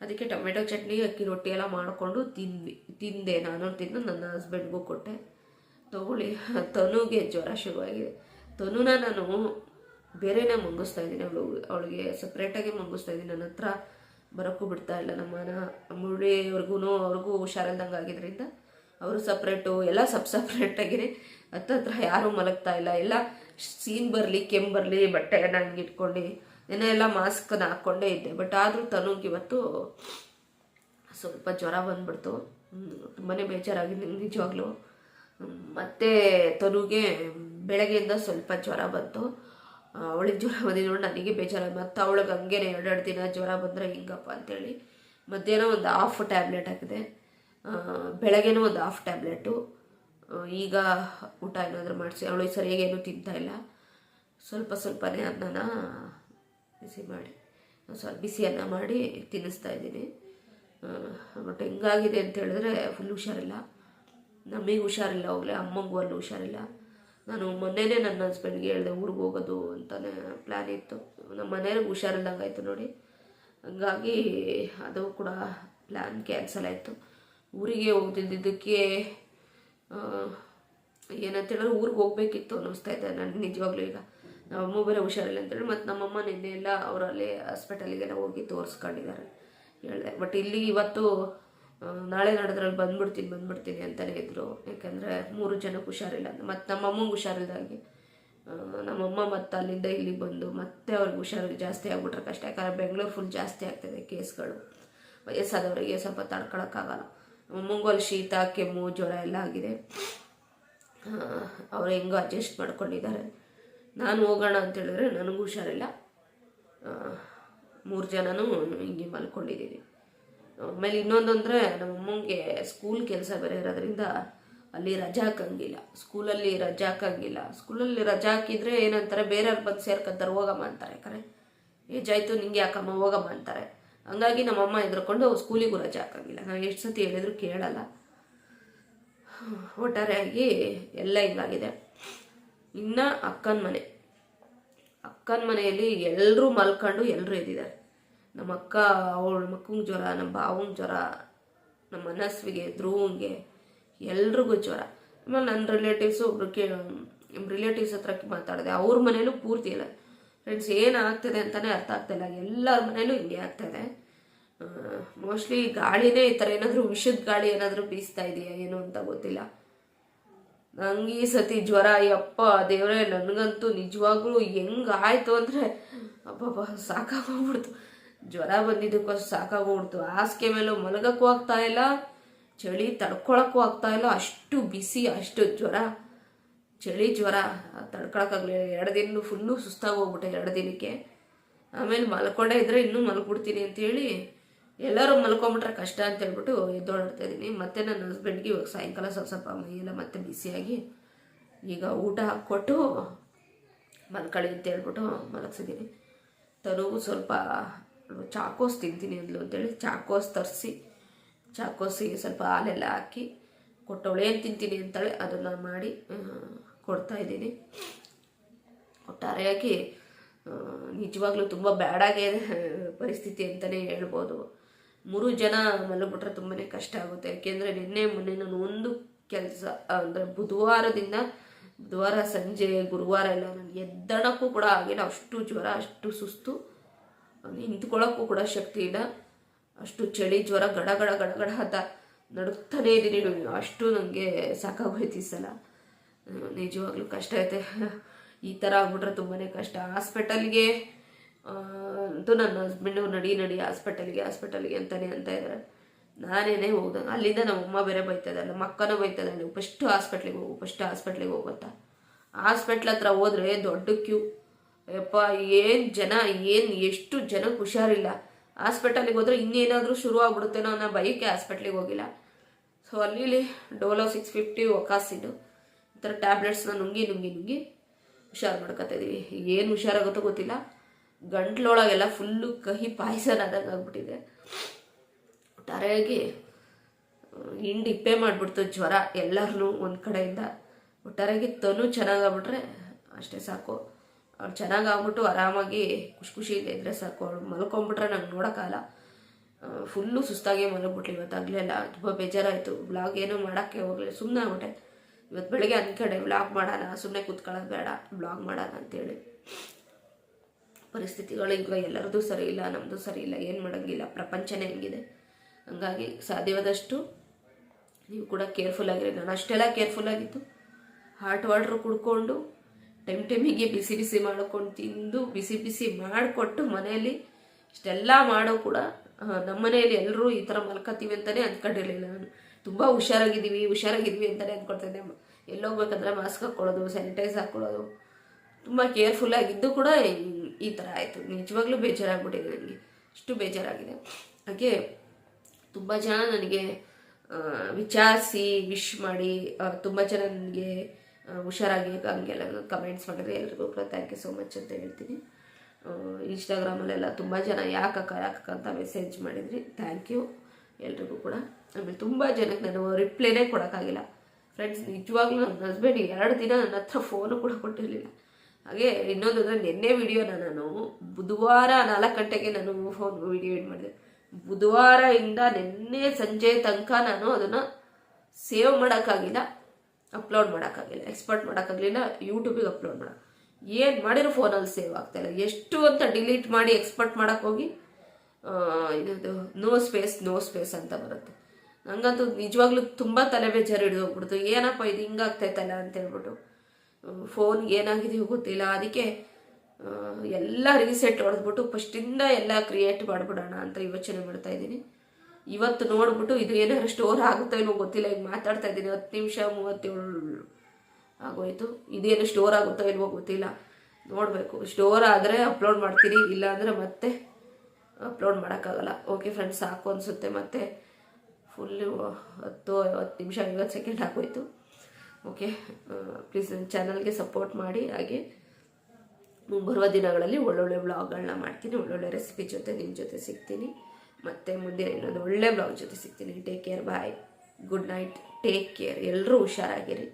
ಅದಕ್ಕೆ ಟೊಮೆಟೊ ಚಟ್ನಿ, ಅಕ್ಕಿ ರೊಟ್ಟಿ ಎಲ್ಲ ಮಾಡಿಕೊಂಡು ತಿಂದ್ವಿ. ತಿಂದೆ ನಾನು, ತಿಂದು ನನ್ನ ಹಸ್ಬೆಂಡ್ಗೂ ಕೊಟ್ಟೆ. ತಗೊಳ್ಳಿ. ತನುಗೆ ಜ್ವರ ಶುರುವಾಗಿದೆ. ತನುನ ನಾನು ಬೇರೆನೇ ಮಂಗಿಸ್ತಾ ಇದ್ದೀನಿ. ಅವಳು, ಅವಳಿಗೆ ಸಪ್ರೇಟಾಗಿ ಮಂಗಿಸ್ತಾ ಇದ್ದೀನಿ. ನನ್ನ ಹತ್ರ ಬರೋಕ್ಕೂ ಬಿಡ್ತಾ ಇಲ್ಲ. ನಮ್ಮನ ಮುಳ್ಳಿಯವ್ರಿಗೂ ಅವ್ರಿಗೂ ಹುಷಾರಿಲ್ದಂಗೆ ಆಗಿದ್ದರಿಂದ ಅವರು ಸಪ್ರೇಟು ಎಲ್ಲ ಸಪ್ ಸಪ್ರೇಟಾಗಿರಿ ಹತ್ತತ್ರ ಯಾರೂ ಮಲಗ್ತಾ ಇಲ್ಲ. ಎಲ್ಲ ಸೀನ್ ಬರಲಿ, ಕೆಮ್ಮು ಬರಲಿ, ಬಟ್ಟೆ ಹಂಗೆ ಇಟ್ಕೊಂಡು ನಿನ್ನೆ ಎಲ್ಲ ಮಾಸ್ಕನ್ನು ಹಾಕ್ಕೊಂಡೇ ಇದ್ದೆ. ಬಟ್ ಆದರೂ ತನುಗೆ ಇವತ್ತು ಸ್ವಲ್ಪ ಜ್ವರ ಬಂದ್ಬಿಡ್ತು. ತುಂಬಾ ಬೇಜಾರಾಗಿದೆ ನಿಜವಾಗ್ಲು. ಮತ್ತೆ ತನುಗೆ ಬೆಳಗ್ಗೆಯಿಂದ ಸ್ವಲ್ಪ ಜ್ವರ ಬಂತು. ಅವಳಿಗೆ ಜ್ವರ ಬಂದಿದ್ದು ನೋಡಿ, ನನಗೆ ಬೇಜಾರ ಮತ್ತು ಅವಳಿಗೆ ಹಂಗೇನೆ ಎರಡೆರಡು ದಿನ ಜ್ವರ ಬಂದರೆ ಹಿಂಗಪ್ಪ ಅಂತೇಳಿ. ಮಧ್ಯಾಹ್ನ ಒಂದು ಹಾಫ್ ಟ್ಯಾಬ್ಲೆಟ್ ಹಾಕಿದೆ. ಬೆಳಗ್ಗೆನೂ ಒಂದು ಹಾಫ್ ಟ್ಯಾಬ್ಲೆಟು ಈಗ ಊಟ ಏನಾದರೂ ಮಾಡಿಸಿ. ಅವಳು ಸರಿಯಾಗಿ ಏನೂ ತಿಂತಾ ಇಲ್ಲ. ಸ್ವಲ್ಪ ಸ್ವಲ್ಪನೇ ಅನ್ನನ ಬಿಸಿ ಮಾಡಿ ಸ್ವಲ್ಪ ಬಿಸಿ ಅನ್ನ ಮಾಡಿ ತಿನ್ನಿಸ್ತಾ ಇದ್ದೀನಿ. ಬಟ್ ಹೆಂಗಾಗಿದೆ ಅಂತ ಹೇಳಿದ್ರೆ ಫುಲ್ ಹುಷಾರಿಲ್ಲ. ನಮಗೆ ಹುಷಾರಿಲ್ಲ ಹೋಗಲಿ, ಅಮ್ಮಂಗೂ ಅಲ್ಲಿ ಹುಷಾರಿಲ್ಲ. ನಾನು ಮೊನ್ನೆನೇ ನನ್ನ ಹಸ್ಬೆಂಡ್ಗೆ ಹೇಳಿದೆ, ಊರಿಗೆ ಹೋಗೋದು ಅಂತಲೇ ಪ್ಲ್ಯಾನ್ ಇತ್ತು. ನಮ್ಮ ಮನೆಯವ್ರಿಗೆ ಹುಷಾರಿಲ್ದಂಗೆ ಆಯಿತು ನೋಡಿ. ಹಂಗಾಗಿ ಅದು ಕೂಡ ಪ್ಲ್ಯಾನ್ ಕ್ಯಾನ್ಸಲ್ ಆಯಿತು. ಊರಿಗೆ ಹೋಗ್ತಿದ್ದಕ್ಕೆ ಏನಂತ ಹೇಳಿದ್ರೆ ಊರಿಗೆ ಹೋಗ್ಬೇಕಿತ್ತು ಅನ್ನಿಸ್ತಾ ಇದೆ ನನಗೆ ನಿಜವಾಗ್ಲೂ ಈಗ. ನಮ್ಮಮ್ಮ ಬೇರೆ ಹುಷಾರಿಲ್ಲ ಅಂತೇಳಿ ಮತ್ತು ನಮ್ಮಮ್ಮ ನಿನ್ನೆ ಎಲ್ಲ ಅವರಲ್ಲಿ ಹಾಸ್ಪಿಟಲಿಗೆಲ್ಲ ಹೋಗಿ ತೋರಿಸ್ಕೊಂಡಿದ್ದಾರೆ. ಹೇಳಿದೆ. ಬಟ್ ಇಲ್ಲಿ ಇವತ್ತು ನಾಳೆ ನಡೆದ್ರಲ್ಲಿ ಬಂದ್ಬಿಡ್ತೀನಿ ಬಂದ್ಬಿಡ್ತೀನಿ ಅಂತಲೇ ಇದ್ದರು ಯಾಕಂದರೆ ಮೂರು ಜನಕ್ಕೆ ಹುಷಾರಿಲ್ಲ ಮತ್ತು ನಮ್ಮಮ್ಮಂಗೆ ಹುಷಾರಿಲ್ದಾಗೆ ಆ, ನಮ್ಮಮ್ಮ ಮತ್ತು ಅಲ್ಲಿಂದ ಇಲ್ಲಿಗೆ ಬಂದು ಮತ್ತೆ ಅವ್ರಿಗೆ ಹುಷಾರು ಜಾಸ್ತಿ ಆಗ್ಬಿಟ್ರೆ ಕಷ್ಟ. ಯಾಕಂದರೆ ಬೆಂಗಳೂರು ಫುಲ್ ಜಾಸ್ತಿ ಆಗ್ತಿದೆ ಕೇಸ್ಗಳು. ವಯಸ್ಸಾದವರಿಗೆ ಸ್ವಲ್ಪ ತಡ್ಕೊಳಕ್ಕಾಗಲ್ಲ. ಅಲ್ಲಿ ಶೀತ, ಕೆಮ್ಮು, ಜ್ವರ ಎಲ್ಲ ಆಗಿದೆ. ಅವ್ರು ಹೆಂಗೋ ಅಡ್ಜಸ್ಟ್ ಮಾಡ್ಕೊಂಡಿದ್ದಾರೆ. ನಾನು ಹೋಗೋಣ ಅಂತ ಹೇಳಿದ್ರೆ ನನಗೂ ಹುಷಾರಿಲ್ಲ. ಮೂರು ಜನನೂ ಹಿಂಗೆ ಮಲ್ಕೊಂಡಿದ್ದೀನಿ ಆಮೇಲೆ ಇನ್ನೊಂದು ಅಂದರೆ ನಮ್ಮಮ್ಮಂಗೆ ಸ್ಕೂಲ್ ಕೆಲಸ ಬೇರೆ ಇರೋದ್ರಿಂದ ಅಲ್ಲಿ ರಜಾ ಹಾಕಂಗಿಲ್ಲ. ಸ್ಕೂಲಲ್ಲಿ ರಜಾ ಹಾಕಂಗಿಲ್ಲ. ಸ್ಕೂಲಲ್ಲಿ ರಜಾ ಹಾಕಿದರೆ ಏನಂತಾರೆ, ಬೇರೆಯವ್ರು ಬಂದು ಸೇರ್ಕೊಂತಾರೆ, ಹೋಗಮ್ಮ ಅಂತಾರೆ ಕರೆ. ಏಜ್ ಆಯಿತು, ನಿಂಗೆ ಯಾಕಮ್ಮ, ಹೋಗಮ್ಮ ಅಂತಾರೆ. ಹಂಗಾಗಿ ನಮ್ಮಮ್ಮ ಹೆದರ್ಕೊಂಡು ಸ್ಕೂಲಿಗೂ ರಜೆ ಹಾಕಂಗಿಲ್ಲ. ನಾವು ಎಷ್ಟು ಸತಿ ಹೇಳಿದ್ರು ಕೇಳಲ್ಲ. ಒಟ್ಟಾರೆಯಾಗಿ ಎಲ್ಲ ಹಿಂಗಾಗಿದೆ ಇನ್ನ ಅಕ್ಕನ ಮನೆ. ಅಕ್ಕನ ಮನೆಯಲ್ಲಿ ಎಲ್ಲರೂ ಮಲ್ಕೊಂಡು ಎಲ್ಲರೂ ಎದ್ದಿದ್ದಾರೆ ನಮ್ಮ ಅಕ್ಕ, ಅವಳ ಮಕ್ಕಂಗೆ ಜ್ವರ, ನಮ್ಮ ಬಾವಂಗೆ ಜ್ವರ, ನಮ್ಮ ಮನಸ್ವಿಗೆ ಧ್ರುವಂಗೆ ಎಲ್ರಿಗೂ ಜ್ವರ. ಆಮೇಲೆ ನನ್ನ ರಿಲೇಟಿವ್ಸು ಒಬ್ರು ಕೇ ರಿಲೇಟಿವ್ಸ್ ಹತ್ರ ಮಾತಾಡಿದೆ, ಅವ್ರ ಮನೇಲೂ ಪೂರ್ತಿ ಇಲ್ಲ. ಫ್ರೆಂಡ್ಸ್ ಏನಾಗ್ತದೆ ಅಂತಲೇ ಅರ್ಥ ಆಗ್ತಾಯಿಲ್ಲ ಎಲ್ಲರ ಮನೇಲೂ ಹಿಂಗೆ ಆಗ್ತಾಯಿದೆ ಮೋಸ್ಟ್ಲಿ ಗಾಳಿನೇ ಈ ಥರ ಏನಾದರೂ ವಿಷದ ಗಾಳಿ ಏನಾದರೂ ಬೀಸ್ತಾ ಇದೆಯಾ ಏನು ಅಂತ ಗೊತ್ತಿಲ್ಲ. ನಂಗೆ ಈ ಸತಿ ಜ್ವರ ಅಯ್ಯಪ್ಪ ದೇವರೇ, ನನಗಂತೂ ನಿಜವಾಗ್ಲೂ ಹೆಂಗಾಯ್ತು ಅಂದರೆ ಅಬ್ಬಬ್ಬ ಸಾಕಾಗೋಗ್ಬಿಡ್ತು ಜ್ವರ ಬಂದಿದ್ದಕ್ಕೋಸ್ಕರ ಸಾಕಾಗೋಗ್ಬಿಡ್ತು ಹಾಸಿಗೆ ಮೇಲೂ ಮಲಗಕ್ಕೂ ಆಗ್ತಾ ಇಲ್ಲ, ಚಳಿ ತಡ್ಕೊಳಕ್ಕೂ ಆಗ್ತಾ ಇಲ್ಲ. ಅಷ್ಟು ಬಿಸಿ, ಅಷ್ಟು ಜ್ವರ. ಚಳಿ ಜ್ವರ ತಡ್ಕೊಳಕ್ಕಾಗಲಿಲ್ಲ ಎರಡು ದಿನ ಫುಲ್ಲು ಸುಸ್ತಾಗಿ ಹೋಗ್ಬಿಟ್ಟೆ ಎರಡು ದಿನಕ್ಕೆ. ಆಮೇಲೆ ಮಲ್ಕೊಂಡೇ ಇದ್ರೆ ಇನ್ನೂ ಮಲ್ಕೊಡ್ತೀನಿ ಅಂತೇಳಿ ಎಲ್ಲರೂ ಮಲ್ಕೊಂಬಿಟ್ರೆ ಕಷ್ಟ ಅಂತ ಹೇಳ್ಬಿಟ್ಟು ಎದ್ದೋಡಾಡ್ತಾ ಇದ್ದೀನಿ. ಮತ್ತೆ ನನ್ನ ಹಸ್ಬೆಂಡ್ಗೆ ಇವಾಗ ಸಾಯಂಕಾಲ ಸ್ವಲ್ಪ ಸ್ವಲ್ಪ ಮೈಯೆಲ್ಲ ಮತ್ತೆ ಬಿಸಿಯಾಗಿ ಈಗ ಊಟ ಹಾಕ್ಕೊಟ್ಟು ಮಲ್ಕೊಳ್ಳಿ ಅಂತ ಹೇಳ್ಬಿಟ್ಟು ಮಲಗಿಸಿದ್ದೀನಿ. ತನಗೂ ಸ್ವಲ್ಪ ಚಾಕೋಸ್ ತಿಂತೀನಿ ಅಂದ್ಲು ಅಂತೇಳಿ ಚಾಕೋಸ್ ತರಿಸಿ, ಚಾಕೋಸಿಗೆ ಸ್ವಲ್ಪ ಹಾಲೆಲ್ಲ ಹಾಕಿ ಕೊಟ್ಟವಳೇನು ತಿಂತೀನಿ ಅಂತೇಳಿ ಅದನ್ನು ಮಾಡಿ ಕೊಡ್ತಾ ಇದ್ದೀನಿ. ಒಟ್ಟಾರೆಯಾಗಿ ನಿಜವಾಗ್ಲೂ ತುಂಬ ಬ್ಯಾಡಾಗೆ ಪರಿಸ್ಥಿತಿ ಅಂತಲೇ ಹೇಳ್ಬೋದು. ಮೂರು ಜನ ಮಲಗ್ಬಿಟ್ರೆ ತುಂಬಾ ಕಷ್ಟ ಆಗುತ್ತೆ. ಯಾಕೆಂದರೆ ನಿನ್ನೆ ಮೊನ್ನೆ ನಾನು ಒಂದು ಕೆಲಸ ಅಂದರೆ ಬುಧವಾರದಿಂದ ಬುಧವಾರ ಸಂಜೆ, ಗುರುವಾರ ಎಲ್ಲ ನನಗೆ ಎದ್ದಣಕ್ಕೂ ಕೂಡ ಆಗಿಲ್ಲ ಅಷ್ಟು ಜ್ವರ, ಅಷ್ಟು ಸುಸ್ತು, ನಿಂತ್ಕೊಳ್ಳೋಕ್ಕೂ ಕೂಡ ಶಕ್ತಿ ಇಲ್ಲ. ಅಷ್ಟು ಚಳಿ, ಜ್ವರ, ಗಡಗಡ ಗಡಗಡ ಗಡ ಗಡ ಅಂತ ನಡುಕ್ತಾನೇ ಇದ್ದೀನಿ. ಅಷ್ಟು ನನಗೆ ಸಾಕಾಗೋಯ್ತು ಈ ನಿಜವಾಗ್ಲೂ ಕಷ್ಟ ಐತೆ. ಈ ಥರ ಆಗ್ಬಿಟ್ರೆ ತುಂಬಾ ಕಷ್ಟ. ಹಾಸ್ಪಿಟಲ್ಗೆ ಅಂತೂ ನನ್ನ ಹಸ್ಬೆಂಡು ನಡಿ ನಡಿ, ಹಾಸ್ಪಿಟಲ್ಗೆ ಹಾಸ್ಪಿಟಲ್ಗೆ ಅಂತಾನೆ ಅಂತ ಇದ್ದಾರೆ ನಾನೇನೇ ಹೋಗ್ದಂಗ. ಅಲ್ಲಿಂದ ನಮ್ಮ ಅಮ್ಮ ಬೇರೆ ಬೈತದಲ್ಲ ನಮ್ಮ ಅಕ್ಕನೂ ಬೈತಾ ನೀವು ಫಸ್ಟ್ ಹಾಸ್ಪಿಟ್ಲಿಗೆ ಹೋಗು ಫಸ್ಟ್ ಹಾಸ್ಪಿಟ್ಲಿಗೆ ಹೋಗುತ್ತಾ ಹಾಸ್ಪಿಟ್ಲ್ ಹತ್ರ ಹೋದ್ರೆ ದೊಡ್ಡ ಕ್ಯೂ ಯಪ್ಪ, ಏನು ಜನ, ಏನು ಎಷ್ಟು ಜನಕ್ಕೆ ಹುಷಾರಿಲ್ಲ. ಹಾಸ್ಪಿಟಲಿಗೆ ಹೋದ್ರೆ ಇನ್ನೇನಾದರೂ ಶುರು ಆಗ್ಬಿಡುತ್ತೇನೋ ಅನ್ನೋ ಭಯಕ್ಕೆ ಹಾಸ್ಪಿಟ್ಲಿಗೆ ಹೋಗಿಲ್ಲ. ಸೊ ಅಲ್ಲಿ ಡೋಲೋ ಸಿಕ್ಸ್ ಫಿಫ್ಟಿ ಒಕಾಸಿಡು ಈ ಥರ ಟ್ಯಾಬ್ಲೆಟ್ಸ್ನ ನುಂಗಿ ನುಂಗಿ ನುಂಗಿ ಹುಷಾರು ಮಾಡ್ಕೊತಾ ಇದೀವಿ. ಏನು ಹುಷಾರಾಗುತ್ತೋ ಗೊತ್ತಿಲ್ಲ. ಗಂಟ್ಲೊಳಗೆಲ್ಲ ಫುಲ್ಲು ಕಹಿ ಪಾಯಸನ ಆದಂಗೆ ಆಗ್ಬಿಟ್ಟಿದೆ. ಒಟ್ಟಾರೆಯಾಗಿ ಹಿಂಡು ಇಪ್ಪೆ ಮಾಡಿಬಿಡ್ತು ಜ್ವರ ಎಲ್ಲರೂ ಒಂದು ಕಡೆಯಿಂದ. ಒಟ್ಟಾರೆಯಾಗಿ ತನು ಚೆನ್ನಾಗಾಗ್ಬಿಟ್ರೆ ಅಷ್ಟೇ ಸಾಕು. ಅವ್ಳು ಚೆನ್ನಾಗಾಗ್ಬಿಟ್ಟು ಆರಾಮಾಗಿ ಖುಷಿ ಖುಷಿಯಿಂದ ಇದ್ರೆ ಸಾಕು. ಅವಳು ಮಲ್ಕೊಂಬಿಟ್ರೆ ನಂಗೆ ನೋಡೋಕ್ಕಾಗಲ್ಲ ಫುಲ್ಲು ಸುಸ್ತಾಗಿ ಮಲಗ್ಬಿಟ್ಲಿ ಇವತ್ತಾಗಲೇ ಅಲ್ಲ ತುಂಬ ಬೇಜಾರಾಯಿತು. ಬ್ಲಾಗ್ ಏನೂ ಮಾಡೋಕ್ಕೆ ಹೋಗಲಿಲ್ಲ. ಸುಮ್ಮನೆ ಆಗ್ಬಿಟ್ಟೆ. ಇವತ್ತು ಬೆಳಗ್ಗೆ ಅಂದ್ಕಡೆ ಬ್ಲಾಗ್ ಮಾಡೋಣ ಸುಮ್ಮನೆ ಕೂತ್ಕೊಳ್ಳೋದು ಬೇಡ ಬ್ಲಾಗ್ ಮಾಡೋಣ ಅಂತೇಳಿ. ಪರಿಸ್ಥಿತಿಗಳು ಈಗ ಎಲ್ಲರದು ಸರಿ ಇಲ್ಲ ನಮ್ಮದು ಸರಿ ಇಲ್ಲ, ಏನು ಮಾಡೋಂಗಿಲ್ಲ, ಪ್ರಪಂಚನೇ ಹೆಂಗಿದೆ. ಹಂಗಾಗಿ ಸಾಧ್ಯವಾದಷ್ಟು ನೀವು ಕೂಡ ಕೇರ್ಫುಲ್ ಆಗಿರಿ. ನಾನು ಅಷ್ಟೆಲ್ಲ ಕೇರ್ಫುಲ್ ಆಗಿತ್ತು ಹಾಟ್ ವಾಟ್ರ್ ಕುಡ್ಕೊಂಡು, ಟೈಮ್ ಟೈಮಿಗೆ ಬಿಸಿ ಬಿಸಿ ಮಾಡ್ಕೊಂಡು ತಿಂದು, ಬಿಸಿ ಬಿಸಿ ಮಾಡಿಕೊಟ್ಟು ಮನೆಯಲ್ಲಿ ಇಷ್ಟೆಲ್ಲ ಮಾಡೋ ಕೂಡ ನಮ್ಮ ಮನೆಯಲ್ಲಿ ಎಲ್ಲರೂ ಈ ಥರ ಮಲ್ಕೋತೀವಿ ಅಂತಲೇ ಅಂದ್ಕೊಂಡಿರಲಿಲ್ಲ ತುಂಬ ಹುಷಾರಾಗಿದ್ದೀವಿ ಹುಷಾರಾಗಿದ್ವಿ ಅಂತಲೇ ಅಂದ್ಕೊಳ್ತಿದ್ದೆ ಎಲ್ಲೋಗ್ಬೇಕಂದ್ರೆ ಮಾಸ್ಕ್ ಹಾಕ್ಕೊಳ್ಳೋದು ಸ್ಯಾನಿಟೈಸ್ ಹಾಕ್ಕೊಳ್ಳೋದು. ತುಂಬ ಕೇರ್ಫುಲ್ಲಾಗಿದ್ದು ಕೂಡ ಈ- ಥರ ಆಯಿತು. ನಿಜವಾಗ್ಲೂ ಬೇಜಾರಾಗ್ಬಿಟ್ಟಿದೆ ನನಗೆ ಅಷ್ಟು ಬೇಜಾರಾಗಿದೆ. ಹಾಗೆ ತುಂಬ ಜನ ನನಗೆ ವಿಚಾರಿಸಿ ವಿಶ್ ಮಾಡಿ ತುಂಬ ಜನ ನನಗೆ ಹುಷಾರಾಗಿ ಹಂಗೆಲ್ಲ ಕಮೆಂಟ್ಸ್ ಮಾಡಿದ್ರೆ ಎಲ್ರಿಗೂ ಕೂಡ ಥ್ಯಾಂಕ್ ಯು ಸೋ ಮಚ್ ಅಂತ ಹೇಳ್ತೀನಿ. ಇನ್ಸ್ಟಾಗ್ರಾಮಲ್ಲೆಲ್ಲ ತುಂಬ ಜನ ಯಾಕಕ್ಕ ಯಾಕಕ್ಕ ಅಂತ ಮೆಸೇಜ್ ಮಾಡಿದ್ರಿ. ಥ್ಯಾಂಕ್ ಯು ಎಲ್ರಿಗೂ ಕೂಡ. ಆಮೇಲೆ ತುಂಬ ಜನಕ್ಕೆ ನಾನು ರಿಪ್ಲೈನೇ ಕೊಡೋಕ್ಕಾಗಿಲ್ಲ. ಫ್ರೆಂಡ್ಸ್ ನಿಜವಾಗ್ಲೂ ನನ್ನ ಹಸ್ಬೆಂಡ್ ಎರಡು ದಿನ ನನ್ನ ಹತ್ರ ಫೋನು ಕೂಡ ಕೊಟ್ಟಿರಲಿಲ್ಲ. ಹಾಗೆ ಇನ್ನೊಂದು ಅಂದರೆ ನಿನ್ನೆ ವಿಡಿಯೋನ ನಾನು ಬುಧವಾರ ನಾಲ್ಕು ಗಂಟೆಗೆ ನಾನು ಫೋನ್ ವಿಡಿಯೋ ಎಡ್ ಮಾಡಿದೆ. ಬುಧವಾರದಿಂದ ನಿನ್ನೆ ಸಂಜೆ ತನಕ ನಾನು ಅದನ್ನು ಸೇವ್ ಮಾಡೋಕ್ಕಾಗಿಲ್ಲ ಅಪ್ಲೋಡ್ ಮಾಡೋಕ್ಕಾಗಿಲ್ಲ ಎಕ್ಸ್ಪರ್ಟ್ ಮಾಡೋಕ್ಕಾಗಲಿಲ್ಲ ಯೂಟ್ಯೂಬಿಗೆ ಅಪ್ಲೋಡ್ ಮಾಡೋ. ಏನು ಮಾಡಿರೋ ಫೋನಲ್ಲಿ ಸೇವ್ ಆಗ್ತಾಯಿಲ್ಲ ಎಷ್ಟು ಅಂತ ಡಿಲೀಟ್ ಮಾಡಿ ಎಕ್ಸ್ಪರ್ಟ್ ಮಾಡೋಕ್ಕೋಗಿ ಇದು ನೋ ಸ್ಪೇಸ್ ನೋ ಸ್ಪೇಸ್ ಅಂತ ಬರುತ್ತೆ. ನಂಗಂತೂ ನಿಜವಾಗ್ಲೂ ತುಂಬ ತಲೆ ಬೇಜಾರು ಹಿಡಿದು ಹೋಗ್ಬಿಡ್ತು ಏನಪ್ಪ ಇದು ಹಿಂಗಾಗ್ತೈತಲ್ಲ ಅಂತ ಹೇಳ್ಬಿಟ್ಟು ಫೋನ್ ಏನಾಗಿದೆಯೋ ಗೊತ್ತಿಲ್ಲ. ಅದಕ್ಕೆ ಎಲ್ಲ ರೀಸೆಟ್ ಹೊಡೆದ್ಬಿಟ್ಟು ಫಸ್ಟಿಂದ ಎಲ್ಲ ಕ್ರಿಯೇಟ್ ಮಾಡಿಬಿಡೋಣ ಅಂತ ಯೋಚನೆ ಮಾಡ್ತಾ ಇದ್ದೀನಿ. ಇವತ್ತು ನೋಡ್ಬಿಟ್ಟು ಇದು ಏನಾದ್ರು ಸ್ಟೋರ್ ಆಗುತ್ತೋ ಏನೋ ಗೊತ್ತಿಲ್ಲ. ಈಗ ಮಾತಾಡ್ತಾ ಇದ್ದೀನಿ. ಹತ್ತು ನಿಮಿಷ, ಮೂವತ್ತೇಳು ಆಗೋಯ್ತು. ಇದೇನು ಸ್ಟೋರ್ ಆಗುತ್ತೋ ಏನೋ ಗೊತ್ತಿಲ್ಲ. ನೋಡಬೇಕು. ಸ್ಟೋರ್ ಆದರೆ ಅಪ್ಲೋಡ್ ಮಾಡ್ತೀನಿ. ಇಲ್ಲ ಅಂದರೆ ಮತ್ತೆ ಅಪ್ಲೋಡ್ ಮಾಡೋಕ್ಕಾಗಲ್ಲ. ಓಕೆ ಫ್ರೆಂಡ್ಸ್ ಸಾಕು ಅನಿಸುತ್ತೆ. ಮತ್ತೆ ಫುಲ್ಲು ಹತ್ತು ಐವತ್ತು ನಿಮಿಷ, ಐವತ್ತು ಸೆಕೆಂಡ್ ಆಗೋಯ್ತು. ಓಕೆ ಪ್ಲೀಸ್ ನನ್ನ ಚಾನಲ್ಗೆ ಸಪೋರ್ಟ್ ಮಾಡಿ, ಹಾಗೆ ಬರುವ ದಿನಗಳಲ್ಲಿ ಒಳ್ಳೊಳ್ಳೆ ಬ್ಲಾಗ್ಗಳನ್ನ ಮಾಡ್ತೀನಿ, ಒಳ್ಳೊಳ್ಳೆ ರೆಸಿಪಿ ಜೊತೆ ನಿಮ್ಮ ಜೊತೆ ಸಿಗ್ತೀನಿ. ಮತ್ತು ಮುಂದಿನ ಇನ್ನೊಂದು ಒಳ್ಳೆ ಬ್ಲಾಗ್ ಜೊತೆ ಸಿಗ್ತೀನಿ. Take care bye good night take care ಎಲ್ಲರೂ ಹುಷಾರಾಗಿರಿ.